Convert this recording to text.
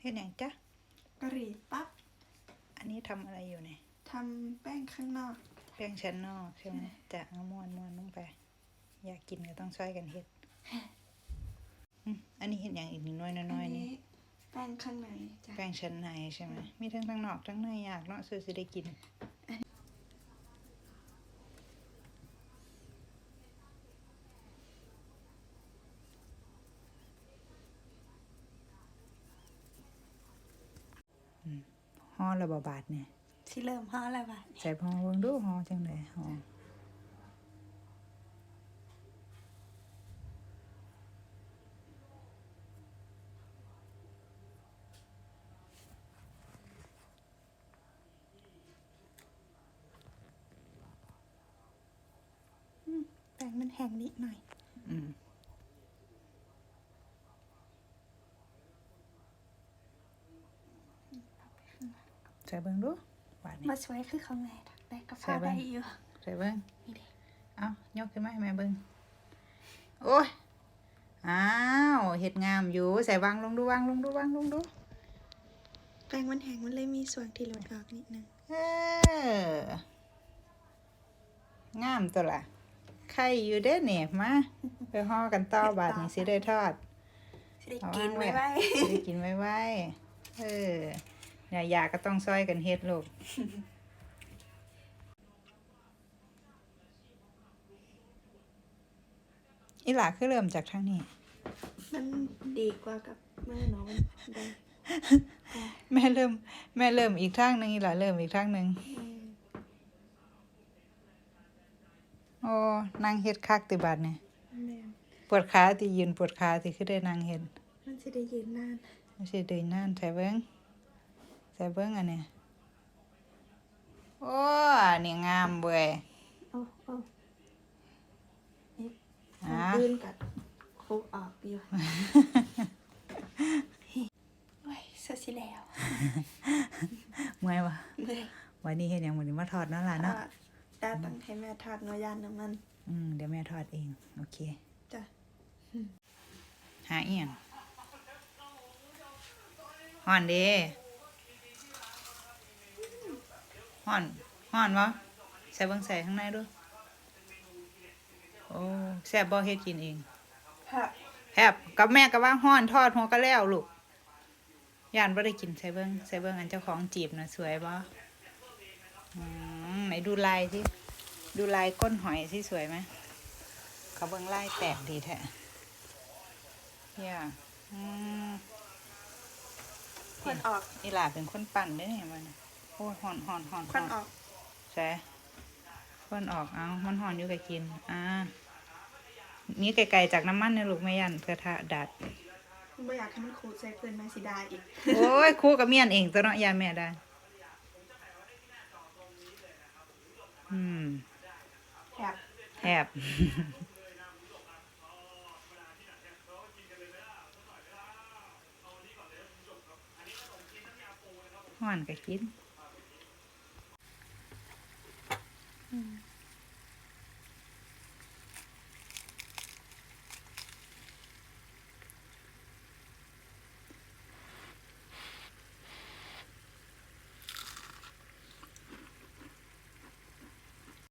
เฮ็ดหยังจ๊ะกะหรี่ปั๊บ อันนี้ทำอะไรอยู่เนี่ยทำแป้งข้างนอก แป้งชั้นนอกใช่ไหมจะเอาม้วนม้วนลงไป อยากกินก็ต้องช่วยกันเฮ็ดอืมอันนี้เห็นอย่างอีกนิดน้อยน้อยๆนี่แป้งข้างในจ้ะแป้งชั้นในใช่ไหมมีทั้งข้างนอกทั้งในอยากเนาะซื้อสิได้กิน ห่อระบบบาทเนี่ยที่เริ่มห่อแล้วบาทใส่พอเบิ่งดูห่อจังไดห่อแป้งมันแห้งนิดหน่อย อืม ใส่เบิ่งดูบาทนี่มาช่วยคือข้างในถักได้กระใส่เพราบ้างได้อยู่ใส่เบิ่งนี่เด็เอายกขึ้นมาให้แม่เบิ่งโอ้ยอ้าวเห็ดงามอยู่ใส่วางลงดูวางลงดูวางลงดูแป้งมันแห้งมันเลยมีส่วนที่หลุดออกนิดนึงเอองามตัวละไข่อยู่เด้เนี่ยมาไปห่อกันต่อบาทนี้สิได้ทอดสิได้กินไว้ไว้สิได้กินไว้ไว้เออ เนี่ยอยากก็ต้องซอยกันเฮ็ดลูกอีหลาคือเริ่มจากทางนี้ มันดีกว่ากับเมื่อน้องมันได้แม่เริ่ม แม่เริ่มอีกทางหนึ่งอีหลาเริ่มอีกทางหนึ่งอืมโอ้นางเฮ็ดคักติบาดเนี่ยแม่ปวดขาติยืนปวดขาติคือได้นางเฮ็ดมันจะได้ยืนนานไม่ใช่เดินนานใส่เบิ้ง ใส่เบิ้งอันเนี้ยโอ้อันนี้งามเว้ยโอ้โอ้นี่อะมันยืนกับคุกออกอยู่โอ้ยเสร็จสิแล้วเมื่อยวะเลยวันนี้เห็นอย่างวันนี้มาทอดเนาะล่ะเนาะตาต้องให้แม่ทอดเนอยานน้ำมัน อืมเดี๋ยวแม่ทอดเอง โอเค จ้ะ หาเอียงห่อนเด้ ห่อนห่อนวะใส่เบิ่งใส่ข้างในดูโอ้แซ่บบ่เฮ็ดกินเองค่ะแฮบกับแม่ก็ว่าห้อนทอดหัวก็แล้วลูกย่านบ่ได้กินใส่เบิ้งใส่เบิ้งอันเจ้าของจีบนะสวยบ่อืมไหนดูลายสิดูลายก้นหอยสิสวยไหมเขาเบิ้งลายแตกดีแท้เนี่ยอืมควันออกอีหลาเป็นคนปั่นเด้อเนี่ยมันโอ้ยหอนหอนหอนควันออกใช่คนออกเอามันหอนอยู่กับกิน อ่า นี่ไกลๆจากน้ำมันเนี่ยลูกไม่ยันกระทะดัดไม่อยากให้มันขูดใส่เพื่อนแม่สิดาอีก โอ้ยครูกับเมียนเองตัวเนาะยาแม่ได้ อืมแบบแอบห่อนก็กิน 嗯。